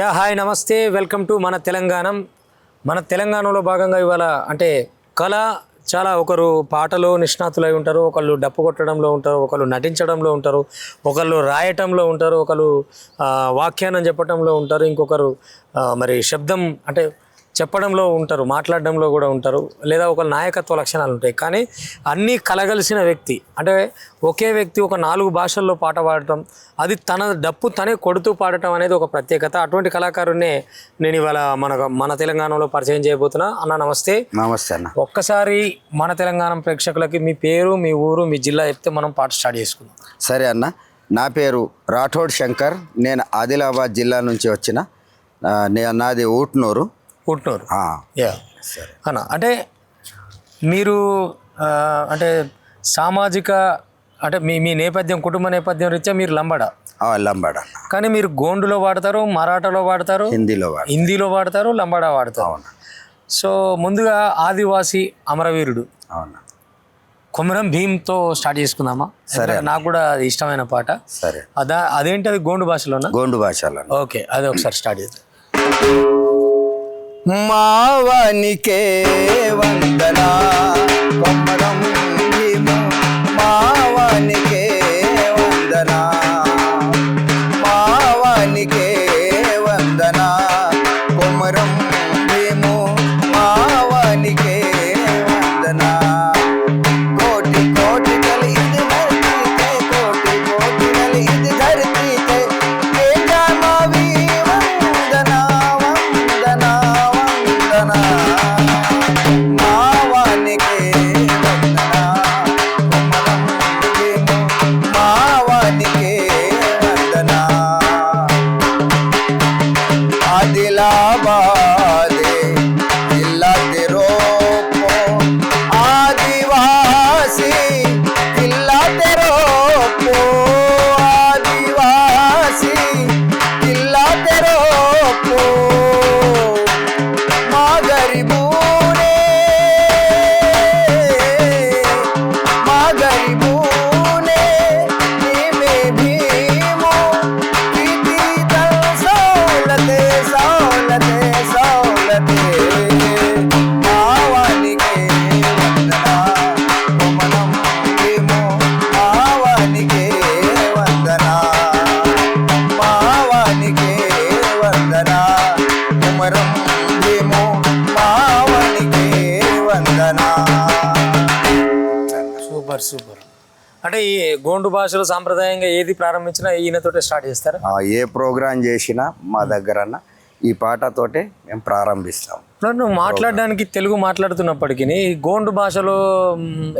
Yeah hi నమస్తే. Welcome to మన తెలంగాణ. మన తెలంగాణలో భాగంగా ఇవాళ అంటే కళ చాలా ఒకరు పాటలో నిష్ణాతులై ఉంటారు. ఒకళ్ళు డప్పు కొట్టడంలో ఉంటారు ఒకళ్ళు నటించడంలో ఉంటారు ఒకళ్ళు రాయటంలో ఉంటారు ఒకళ్ళు వాఖ్యానం చెప్పడంలో ఉంటారు ఇంకొకరు మరి శబ్దం అంటే చెప్పడంలో ఉంటారు మాట్లాడడంలో కూడా ఉంటారు లేదా ఒక నాయకత్వ లక్షణాలు ఉంటాయి. కానీ అన్నీ కలగలిసిన వ్యక్తి అంటే ఒకే వ్యక్తి ఒక నాలుగు భాషల్లో పాట పాడటం అది తన డప్పు తనే కొడుతూ పాడటం అనేది ఒక ప్రత్యేకత. అటువంటి కళాకారునే నేను ఇవాళ మన మన తెలంగాణలో పరిచయం చేయబోతున్నా. అన్న నమస్తే. నమస్తే అన్న. ఒక్కసారి మన తెలంగాణ ప్రేక్షకులకి మీ పేరు మీ ఊరు మీ జిల్లా చెప్తే మనం పాట స్టార్ట్ చేసుకుందాం. సరే అన్న. నా పేరు రాఠోడ్ శంకర్. నేను ఆదిలాబాద్ జిల్లా నుంచి వచ్చిన నాది ఊట్నూరు. ఆ, యా. సరే. అన్న అంటే మీరు అంటే సామాజిక అంటే మీ మీ నేపథ్యం కుటుంబ నేపథ్యం రీత్యా మీరు లంబడ? లంబాడ కానీ మీరు గోండులో వాడతారు మరాఠాలో వాడతారు హిందీలో హిందీలో వాడతారు లంబాడ వాడతారు. అవును. సో ముందుగా ఆదివాసి అమరవీరుడు. అవును. కొమరం భీమ్తో స్టార్ట్ చేసుకుందామా? ఎందుకంటే నాకు కూడా అది ఇష్టమైన పాట. సరే. అదా అదేంటి అది గోండు భాషలోనా? గోండు భాషలో ఓకే అది ఒకసారి స్టార్ట్ చేద్దాం. మావనికే వందనా. కొమ్మరం భీము వందనా. మావనికే వందనా. అంటే ఈ గోండు భాషలో సాంప్రదాయంగా ఏది ప్రారంభించినా ఈయనతోటే స్టార్ట్ చేస్తారా? ఆ, ఏ ప్రోగ్రాం చేసినా మా దగ్గరన్న ఈ పాటతోటే మేము ప్రారంభిస్తాం. నువ్వు మాట్లాడడానికి తెలుగు మాట్లాడుతున్నప్పటికీ గోండు భాషలో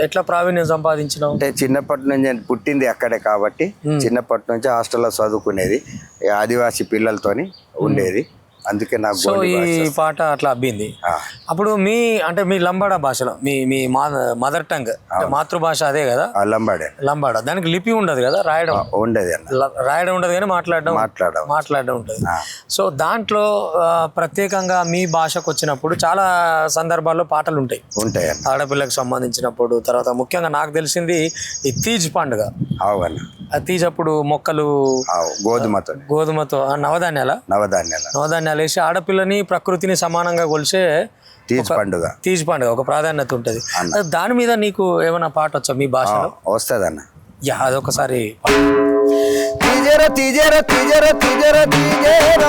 ఎట్లా ప్రావీణ్యం సంపాదించినావు? అంటే చిన్నప్పటి నుంచి పుట్టింది అక్కడే కాబట్టి చిన్నప్పటి నుంచి హాస్టల్లో చదువుకునేది ఆదివాసీ పిల్లలతోని ఉండేది. అందుకే నాకు సో ఈ. పాట అట్లా అబ్బింది. అప్పుడు మీ అంటే మీ లంబాడా భాషలో మీ మీ మదర్ టంగ్ మాతృభాష అదే కదా? లంబాడే. లంబాడా. దానికి లిపి ఉండదు కదా? రాయడం. ఉండేది రాయడం ఉండదు కానీ మాట్లాడడం మాట్లాడడం. మాట్లాడడం ఉంటుంది. సో దాంట్లో ప్రత్యేకంగా మీ భాషకు వచ్చినప్పుడు చాలా సందర్భాల్లో పాటలు ఉంటాయి. ఉంటాయి ఆడపిల్లకు సంబంధించినప్పుడు తర్వాత ముఖ్యంగా నాకు తెలిసింది ఈ తీజ్ పండుగ. అవును తీసప్పుడు మొక్కలు గోధుమతో గోధుమతో నవధాన్యాల? నవధాన్యాల. నవధాన్యాలు వేసి ఆడపిల్లని ప్రకృతిని సమానంగా కొలిసే తీజ్ పండుగ. తీజ్ పండుగ ఒక ప్రాధాన్యత ఉంటుంది. దాని మీద నీకు ఏమైనా పాట వచ్చా మీ భాషలో? వస్తుంది అన్న యా అదొకసారి తీజర తీజర తీజర తీజర తీజర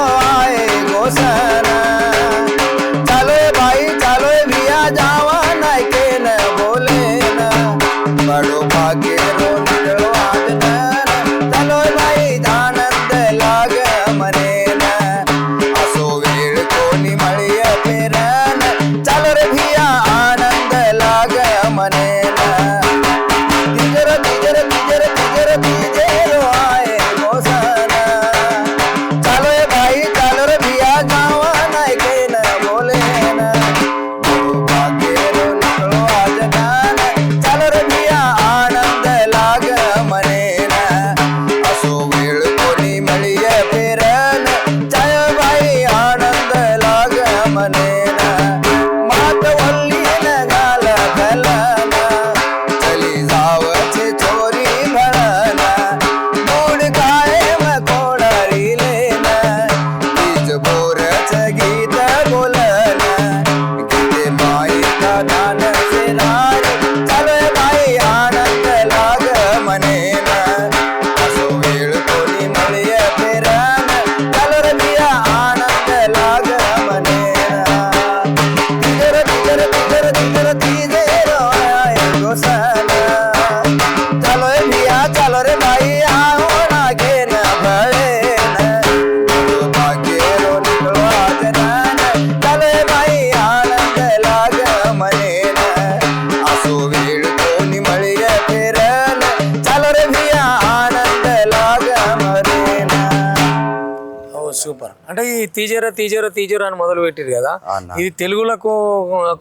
తీజేరా తీజేరా తీజేరా అని మొదలు పెట్టిరు కదా. ఇది తెలుగులకు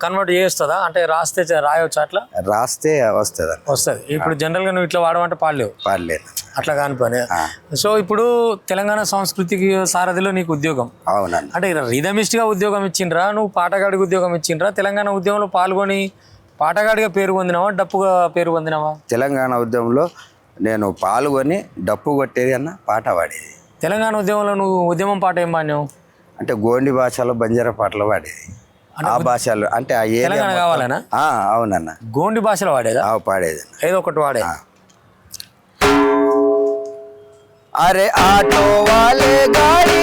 కన్వర్ట్ చేస్తుందా? అంటే రాస్తే చ- రాయొచ్చు అట్లా? రాస్తే వస్తుంది? వస్తుంది. ఇప్పుడు జనరల్గా నువ్వు ఇట్లా వాడమంటే పాడలేవు. పర్లేదు అట్లా కాని పని. సో ఇప్పుడు తెలంగాణ సంస్కృతికి సారథిలో నీకు ఉద్యోగం. అవునన్న అంటే రిధమిస్ట్గా ఉద్యోగం ఇచ్చిండ్రా నువ్వు పాటగాడికి ఉద్యోగం ఇచ్చిండ్రా తెలంగాణ ఉద్యమంలో పాల్గొని పాటగాడిగా పేరు పొందినావా డప్పుగా పేరు పొందినావా? తెలంగాణ ఉద్యమంలో నేను పాల్గొని డప్పు కొట్టేది అన్న పాట పాడేది. తెలంగాణ ఉద్యమంలో నువ్వు ఉద్యమం పాట ఏం పాడినావు? అంటే గోండి భాషలో బంజారా పాటలు వాడేది ఆ భాషలు అంటే ఆ ఏ అవునన్న. గోండి భాషలో వాడేదా? పాడేది. ఏదో ఒకటి వాడే. అరే ఆటో వాలే గాడి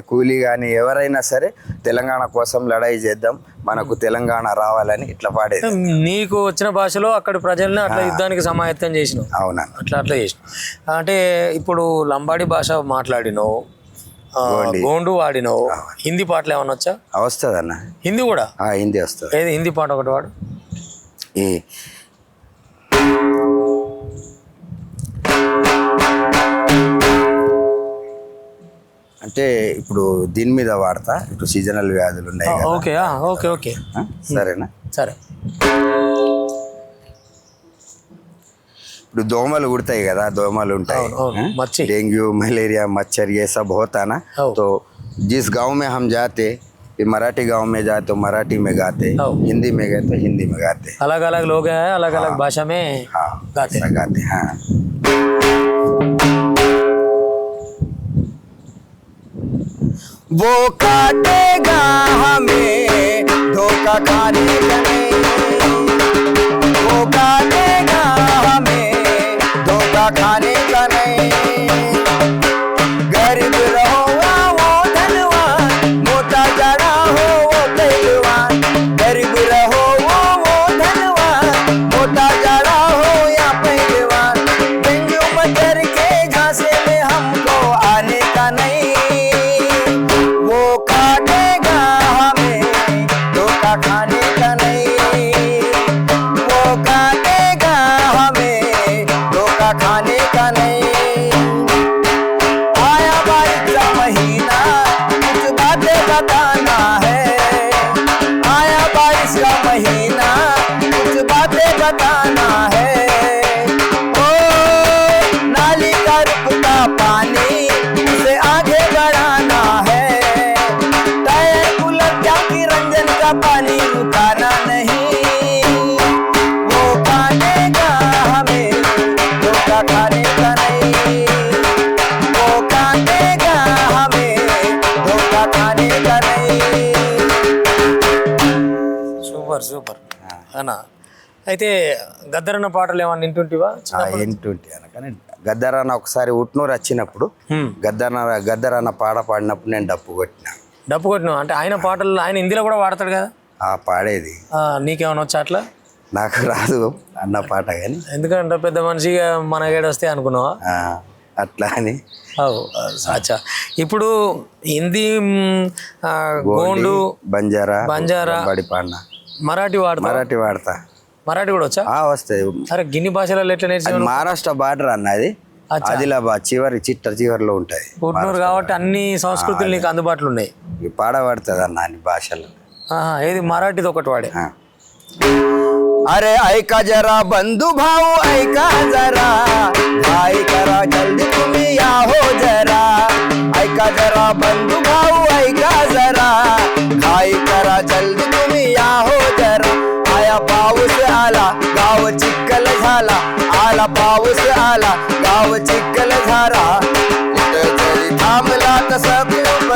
కూలీ కానీ ఎవరైనా సరే తెలంగాణ కోసం లడాయి చేద్దాం మనకు తెలంగాణ రావాలని ఇట్లా పాడేది. నీకు వచ్చిన భాషలో అక్కడి ప్రజల్ని అట్లా యుద్ధానికి సమాయత్తం చేసినావు. అవునన్న అట్లా అట్లా చేసినావు. అంటే ఇప్పుడు లంబాడి భాష మాట్లాడినావు ఆ, గోండు. వాడినావు. హిందీ పాటలు ఏమన్నా వచ్చా? వస్తుందన్న. హిందీ కూడా? హిందీ వస్తుంది. హిందీ పాట ఒకటి వాడు. ఈ అంటే ఇప్పుడు దీని మీద వాడతా ఇప్పుడు సీజనల్ వ్యాధులు ఉన్నాయి కదా ఓకే ఆ, ఓకే ఓకే ఆ? సరేనా సరే ఇప్పుడు దోమలు కుడతాయి కదా దోమలు ఉంటాయి అవును, అవును. మచ్చి. डेंगू मलेरिया मच्छर ये सब होता ना हो। तो जिस गांव में हम जाते कि मराठी गांव में जाए तो मराठी में गाते हो। हिंदी में गए तो हिंदी में गाते अलग अलग लोग हैं अलग अलग भाषा में हाँ गाते ऐसा गाते हाँ वो काटेगा हमें धोखा खाने का वो काटेगा हमें धोखा खाने का नहीं है। ओ, नाली का रुकता पानी उसे आगे बढ़ाना है। टायर कूलर क्या की रंजन का पानी रुकाना नहीं। वो पाने का हमें, धोखा खाने का नहीं। वो खाने का हमें, धोखा खाने का नहीं। Super super. है ना? అయితే గద్దరన్న పాటలు ఏమన్నా వింటుంటివా? ఏంటుంటే అనకని గద్దరన్న ఒకసారి ఉట్నూరు వచ్చినప్పుడు. గద్దరన్న గద్దరన్న పాట పాడినప్పుడు నేను డప్పు కొట్టిన. డప్పు కొట్టినావు? అంటే ఆయన పాటలు ఆయన హిందీలో కూడా వాడతాడు కదా? ఆ పాడేది. నీకేమైనా వచ్చా అట్లా? నాకు రాదు అన్న పాట కానీ. ఎందుకంటే పెద్ద మనిషిగా మన గేడు వస్తే అనుకున్నావా? అట్లా అని. అచ్చా. ఇప్పుడు హిందీ గోండు బంజారా బంజారా. మరాఠీ వాడతా మరాఠీ వాడతా మరాఠీ కూడా వచ్చా? వస్తుంది. సరే గిన్ని భాషలలో ఎట్లా నేర్చుకున్నావు మహారాష్ట్ర బార్డర్ అన్నది ఆదిలాబాద్ చివరి చిట్ట చివరిలో ఉంటాయి కుట్నూరు కాబట్టి అన్ని సంస్కృతులు నీకు అందుబాటులో ఉన్నాయి పాడబడుతుంది అన్న అన్ని భాషలు. ఏది? మరాఠీది ఒకటి వాడే. అరే ఐకా జరా బంధు భావు ఐకా జరా. భాయి కరా జల్ది తుమి జరా. ఐకా జరా బంధు భావు ఐకా జరా. భాయి కరా జల్ది యాహో आला गाव चिखल झाला. आला पाऊस आला. गाव चिखल झाला. कुठं तरी थांबला तसं खूप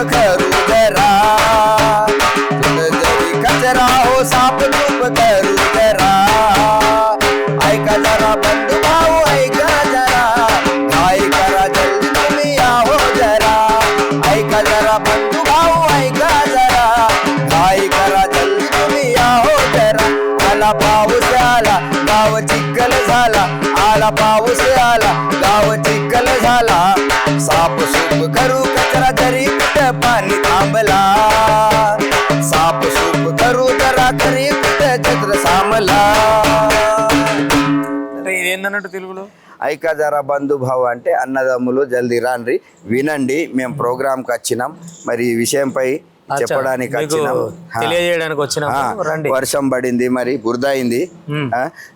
అన్నట్టు తెలుగులో? ఐకజారా బంధుభావం అంటే అన్నదమ్ములు జల్దీ రాండి వినండి మేము ప్రోగ్రామ్కి వచ్చినాం. మరి ఈ విషయంపై చెప్పడానికి వచ్చిన. వర్షం పడింది మరి బురద అయింది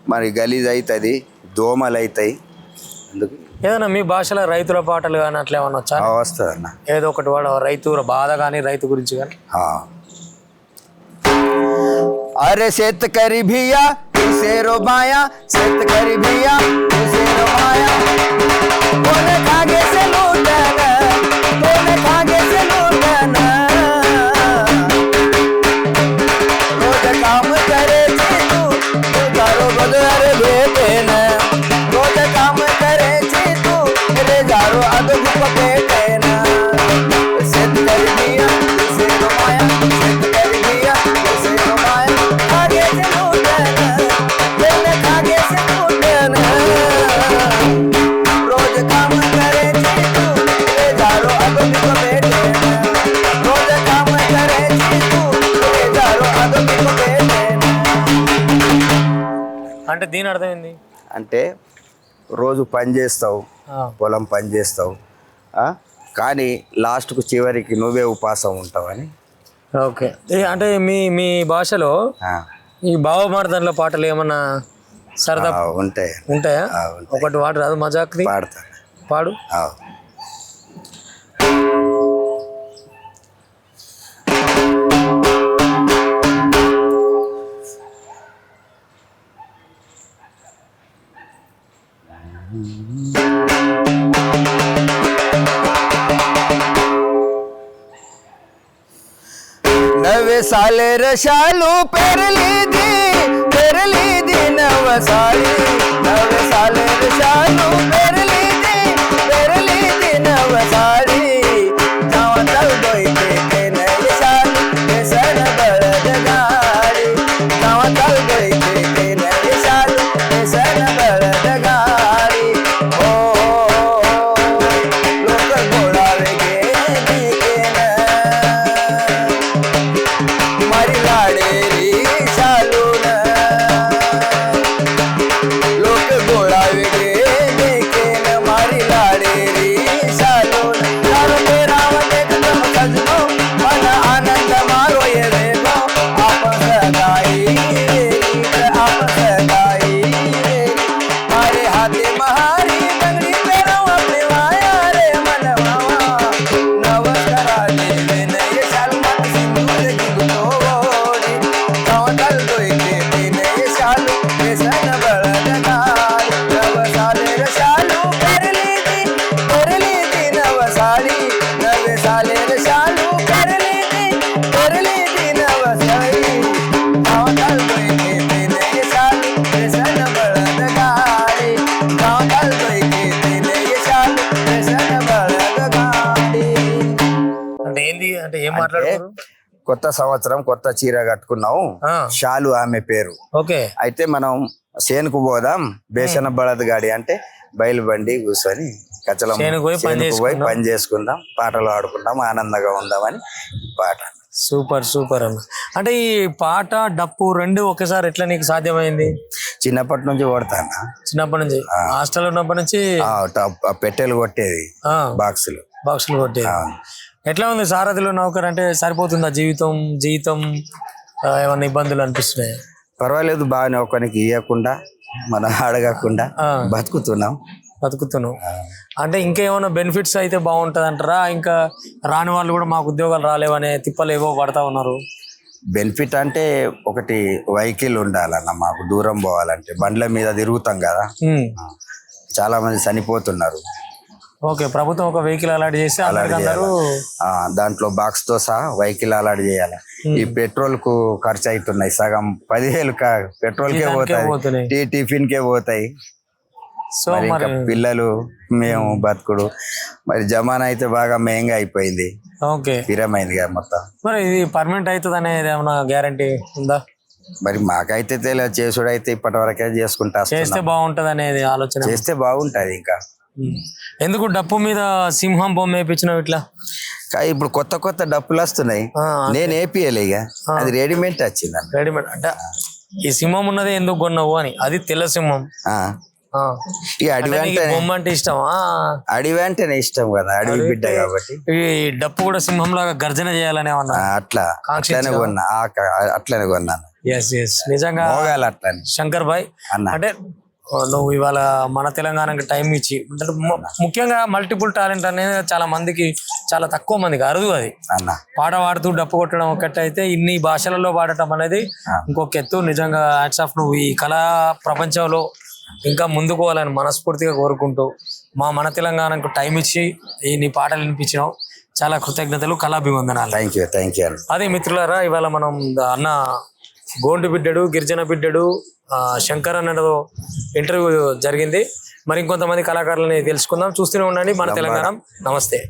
మరి గలీజ్ అవుతుంది దోమలు అవుతాయి ఏదన్నా ఏదైనా మీ భాషలో రైతుల పాటలు కానీ అట్లా ఏమన్నా వచ్చా? వస్తుంది అన్న ఏదో ఒకటి వాడు రైతు బాధ కానీ రైతు గురించి కానీ అరే సేత్ కరీబియా से रोबाया सत कर भैया उसे रोबाया అంటే రోజు పని చేస్తావు పొలం పని చేస్తావు? కానీ లాస్ట్కు చివరికి నువ్వే ఉపాసం ఉంటావని. ఓకే. అంటే మీ మీ భాషలో ఈ భావమార్దంలో పాటలు ఏమన్నా సరదా ఉంటాయి. ఉంటాయా. ఒకటి వాడు రాదు మజాక్ది. పాడతాను పాడు. साले रशालू पेरली दी पेरली दी नव साली नव साले रशालू కొత్త సంవత్సరం కొత్త చీర కట్టుకున్నావు. షాలు ఆమె పేరు. ఓకే. అయితే మనం చేనుకు పోదాం. బేసన బళద్ గాడి అంటే బయలు బండి కూర్చొని కచలం చేనుకు పోయి పని చేసుకుందాం. పాటలు ఆడుకుందాం ఆనందంగా ఉందామని పాట. సూపర్ సూపర్ అన్న. అంటే ఈ పాట డప్పు రెండు ఒకేసారి ఎట్లా నీకు సాధ్యమైంది? చిన్నప్పటి నుంచి కొడతాను? చిన్నప్పటి నుంచి. హాస్టల్ ఉన్నప్పటి నుంచి? పెట్టెలు కొట్టేది బాక్సులు. బాక్సులు కొట్టేది. ఎట్లా ఉంది సారథిలో నౌకర్ అంటే సరిపోతుందా జీవితం జీవితం ఆ, ఏమన్నా ఇబ్బందులు అనిపిస్తున్నాయి? పర్వాలేదు బాగానే ఒకరికి ఇవ్వకుండా మనం అడగకుండా. బతుకుతున్నాం. బతుకుతున్నావు అంటే ఇంకేమైనా బెనిఫిట్స్ అయితే బాగుంటది అంటారా ఇంకా రాని వాళ్ళు కూడా మాకు ఉద్యోగాలు రాలేవనే తిప్పలు ఏవో పడతా ఉన్నారు. బెనిఫిట్ అంటే ఒకటి వెహికల్ ఉండాలన్న మాకు దూరం పోవాలంటే బండ్ల మీద తిరుగుతాం కదా. చాలా మంది చనిపోతున్నారు. ఓకే ప్రభుత్వం ఒక వెహికల్ అలాట్ చేసి దాంట్లో బాక్స్తో సహా వెహికల్ అలాట్ చేయాలి. ఈ పెట్రోల్కు ఖర్చు అవుతున్నాయి సగం పదివేలు పెట్రోల్ కే పోతాయి. టీ టిఫిన్ కే పోతాయి. సో ఇంకా పిల్లలు మేము బతుకుడు. మరి జమానా అయితే బాగా మేంగా అయిపోయింది. ఓకే. స్థిరమైంది కదా మొత్తం. మరి ఇది పర్మనెంట్ అవుతుంది అనేది ఏమైనా గ్యారంటీ ఉందా? మరి మాకైతే తెలియదు చేసుడు అయితే ఇప్పటి వరకే చేసుకుంటా. చేస్తే బాగుంటది అనేది ఆలోచన. చేస్తే బాగుంటది ఇంకా. ఎందుకు డప్పు మీద సింహం బొమ్మ వేయించినావు ఇట్లా? ఇప్పుడు కొత్త కొత్త డప్పులు వస్తున్నాయి. నేను ఏపీఎల్ ఇక. అది రెడీమేడ్ వచ్చింది రెడీమేడ్ అంటే ఈ సింహం ఉన్నది ఎందుకు కొన్నావు అని. అది తెల్ల సింహం. అంటే బొమ్మ అంటే ఇష్టమా? అడవి అంటేనే ఇష్టం కదా అడవి బిడ్డ కాబట్టి. ఈ డప్పు కూడా సింహం లాగా గర్జన చేయాలని అట్లా అట్లనే కొన్నా అట్లనే కొన్నాను. ఎస్ ఎస్ నిజంగా అట్లనే. శంకర్ భాయ్ అంటే నువ్వు ఇవాళ మన తెలంగాణకి టైం ఇచ్చి ముఖ్యంగా మల్టిపుల్ టాలెంట్ అనేది చాలా మందికి చాలా తక్కువ మందికి అరుదు అది. పాట పాడుతూ డప్పు కొట్టడం ఒకటి అయితే ఇన్ని భాషలలో పాడటం అనేది ఇంకొక ఎత్తు నిజంగా హ్యాట్స్ ఆఫ్ నువ్వు ఈ కళా ప్రపంచంలో ఇంకా ముందుకు పోవాలని మనస్ఫూర్తిగా కోరుకుంటూ మా మన తెలంగాణకు టైం ఇచ్చి ఈ నీ పాటలు వినిపించినావు. చాలా కృతజ్ఞతలు కళాభివందనాలు. థ్యాంక్ యూ థ్యాంక్ యూ అదే మిత్రులారా ఇవాళ మనం అన్న గోండు బిడ్డడు గిరిజన బిడ్డడు శంకర్ అన్నదో ఇంటర్వ్యూ జరిగింది. మరి ఇంకొంతమంది కళాకారులని తెలుసుకుందాం. చూస్తూనే ఉండండి మన తెలంగాణ. నమస్తే.